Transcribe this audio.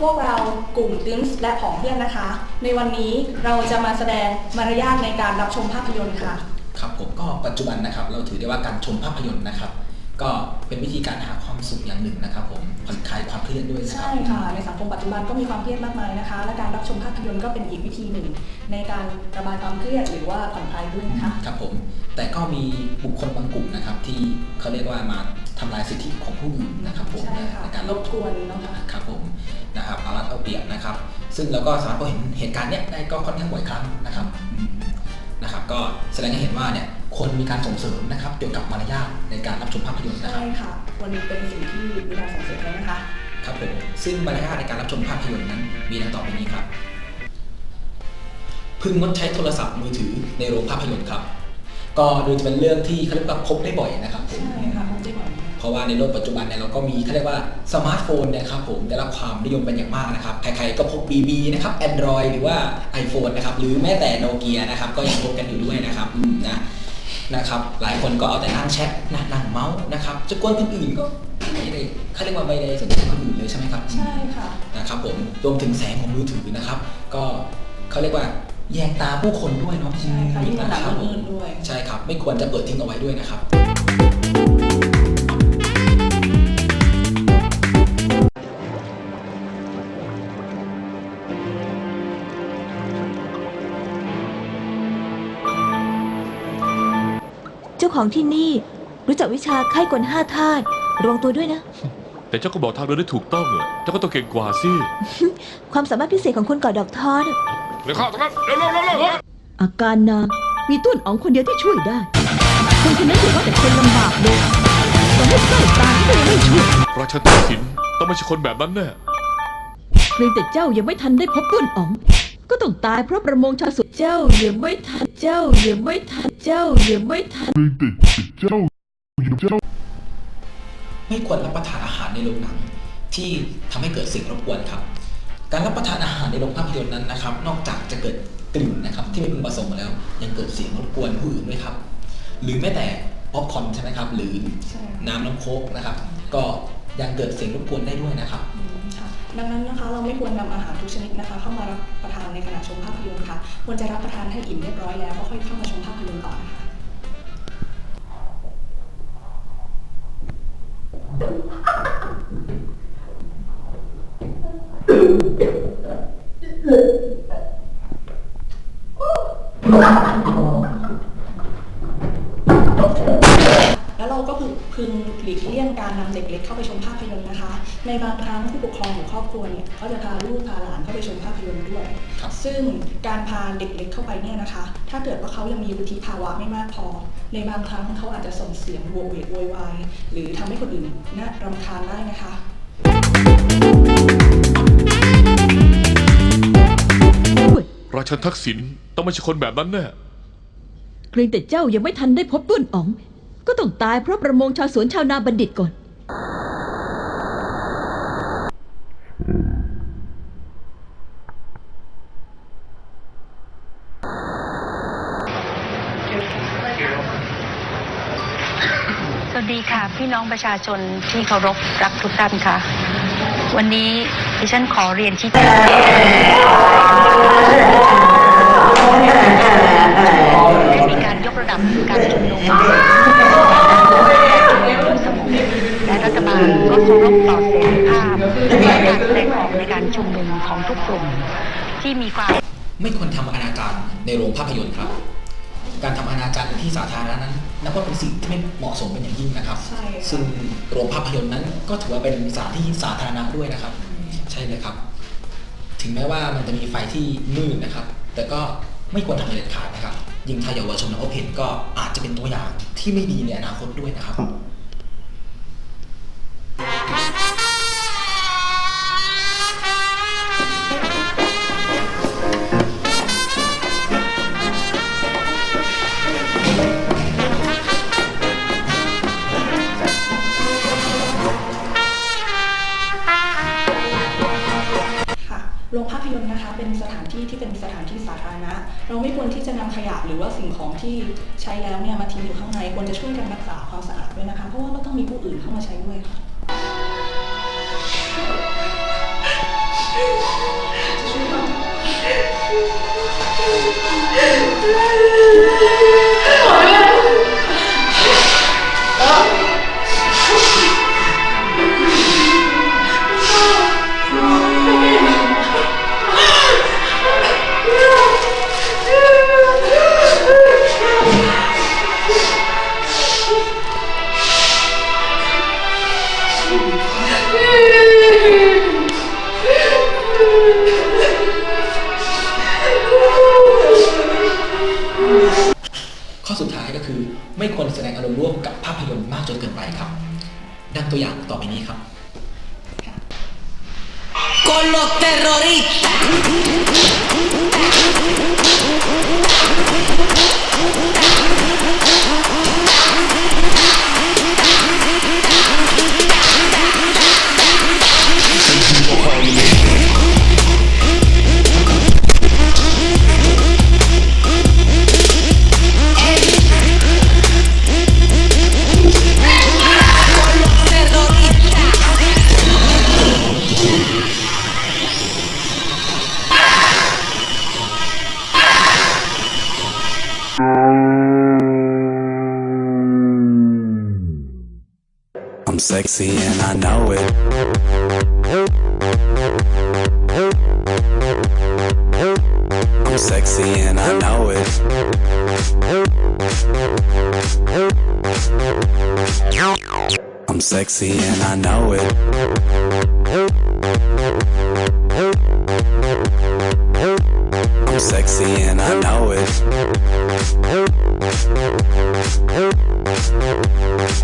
พวกเรากลุ่มติมส์และผองเพื่อนนะคะ ในวันนี้เราจะมาแสดงมารยาทในการรับชมภาพยนตร์ค่ะ ครับผมก็ปัจจุบันนะครับ เราถือได้ว่าการชมภาพยนตร์นะครับ ก็เป็นวิธีการหาความสุขอย่างหนึ่งนะครับผมผ่อนคลายความเครียดด้วยนะครัใช่ค่ะ ในสังคมปัจจุบันก็มีความเครียดมากมายนะคะ และการรับชมภาพยนตร์ก็เป็นอีกวิธีหนึ่ง ในการระบายความเครียดหรือว่าผ่อนคลายด้วยนะคะ ครับผม แต่ก็มีบุคคลบางกลุ่มนะครับที่เขาเรียกว่ามา ทำลายสิทธิของผู้อื่นนะครับผมใช่ค่ะในการรบกวนเนาะค่ะครับผมนะครับเอารัดเอาเปรียบนะครับ ซึ่งเราก็สามารถพบเห็นเหตุการณ์เนี้ยได้ก็ค่อนข้างบ่อยครั้งนะครับอืมนะครับก็แสดงให้เห็นว่าเนี่ยคนมีการส่งเสริมนะครับเกี่ยวกับมารยาทในการรับชมภาพยนตร์นะคใช่รับค่ะวันนี้เป็นสิ่งที่มีการส่งเสริมเลยนะคะครับผมซึ่งมารยาทในการรับชมภาพยนตร์นั้น มีดังต่อไปนี้ครับ พึงงดใช้โทรศัพท์มือถือในโรงภาพยนตร์ครับ ก็ดูจะเป็นเรื่องที่เขาเรียกว่าพบได้บ่อยนะครับผม เพราะว่าในโลกปัจจุบันเนี่ยเราก็มีเขาเรียกว่าสมาร์ทโฟนเนี่ยครับผมได้รับความนิยมเป็นอย่างมากนะครับใครๆก็พก BB นะครับ Android หรือว่า iPhone นะครับหรือแม้แต่โนเกียนะครับก็ยังพกกันอยู่ด้วยนะครับอืมนะนะครับหลายคนก็เอาแต่นั่งแชทนะนั่งเมาส์นะครับจะกวนคนอื่นก็ไม่ได้เขาเรียกว่าไม่ได้สนใจคนอื่นเลยใช่ไหมครับใช่ค่ะนะครับผมรวมถึงแสงของมือถือนะครับ ก็เขาเรียกว่าแยงตาผู้คนด้วยเนาะใช่ค่ะยิ่งกระนะดับครับผมืมดๆด้วยใช่ครับ ไม่ควรจะเปิดทิ้งเอาไว้ด้วยนะครับ ของที่นี่ รู้จักวิชาไข้กลห้าธาตุระวังตัวด้วยนะ แต่เจ้าก็บอกทางเดินได้ถูกต้องอะเจ้าก็ต้องเก่งกว่าสิความสามารถพิเศษของคนก่อดอกทอนอะเร็วเข้าตรงนั้นเร็วเร็วเร็วเร็วอาการนางมีต้นอ๋องคนเดียวที่ช่วยได้ คนคนนั้นถือว่าแต่คนลำบากเลยต่อให้ใกล้ตายก็ยังไม่ช่วยราชาตัดสินต้องไม่ใช่คนแบบนั้นแน่เพียงแต่เจ้ายังไม่ทันได้พบต้นอ๋อง ก็ต้องตายเพราะประมงชาวสวนเจ้ายังไม่ทันเจ้ายังไม่ทันเจ้ายังไม่ทันไม่ควรรับประทานอาหารในโรงหนัง ที่ทำให้เกิดสิ่งรบกวนครับ การรับประทานอาหารในโรงภาพยนตร์นั้นนะครับ นอกจากจะเกิดกลิ่นนะครับ ที่ไม่พึงประสงค์แล้ว ยังเกิดเสียงรบกวนผู้อื่นด้วยครับ หรือแม้แต่ป๊อปคอร์นใช่ไหมครับ หรือใช่ค่ะน้ำน้ำโค้กนะครับ ก็ยังเกิดเสียงรบกวนได้ด้วยนะครับอืมค่ะดังนั้นนะคะเราไม่ควรนำอาหารทุกชนิดนะคะ เข้ามารับประทาน ในขณะชมภาพยนตร์ค่ะควรจะรับประทานให้อิ่มเรียบร้อยแล้วก็ค่อยเข้ามาชมภาพยนตร์ต่อนะคะแล้วเราก็พึงพึง หลีกเลี่ยงการนำเด็กเล็กเข้าไปชมภาพยนตร์นะคะ ในบางครั้งผู้ปกครองหรือครอบครัวเนี่ยก็จะพาลูกพาหลานเข้าไปชมภาพยนตร์ด้วยครับซึ่งการพาเด็กเล็กเข้าไปเนี่ยนะคะ ถ้าเกิดว่าเขายังมีวุฒิภาวะไม่มากพอ ในบางครั้งเขาอาจจะส่งเสียงโวกเวกโวยวายหรือทำให้คนอื่นน่ารำคาญได้นะคะราชาทักษิณต้องไม่ใช่คนแบบนั้นแน่เพียงแต่เจ้ายังไม่ทันได้พบต้นอ๋อง ก็ต้องตายเพราะประมงชาวสวนชาวนาบัณฑิตก่อน สวัสดีค่ะ พี่น้องประชาชนที่เคารพรักทุกท่านค่ะ วันนี้ดิฉันขอเรียนชี้แจง กในการชุมนุมของทุกกลุ่มที่มีความไม่ควรทำอนาจารในโรงภาพยนตร์ครับ การทำอนาจารในที่สาธารณะนั้นนับว่าเป็นสิ่งที่ไม่เหมาะสมเป็นอย่างยิ่งนะครับใช่ค่ะซึ่งโรงภาพยนตร์นั้นก็ถือว่าเป็นสถานที่สาธารณะด้วยนะครับ ใช่เลยครับ ถึงแม้ว่ามันจะมีไฟที่มืดนะครับ แต่ก็ไม่ควรทำเด็ดขาดนะครับ ยิ่งถ้าเยาวชนและพบเห็นก็อาจจะเป็นตัวอย่างที่ไม่ดีในอนาคตด้วยนะครับ ยนตร์นะคะ เป็นสถานที่ที่เป็นสถานที่สาธารณะ เราไม่ควรที่จะนำขยะหรือว่าสิ่งของที่ใช้แล้วเนี่ยมาทิ้งอยู่ข้างในควรจะช่วยกันรักษาความสะอาดด้วยนะคะ เพราะว่าเราต้องมีผู้อื่นเข้ามาใช้ด้วยค่ะ ไม่ควรแสดงอารมณ์ร่วมกับภาพยนตร์มากจนเกินไปครับ ดังตัวอย่างต่อไปนี้ครับ con los terroristas. sexy and I know it. I'm sexy and I know it. I'm sexy and I know it. I'm sexy and I know it.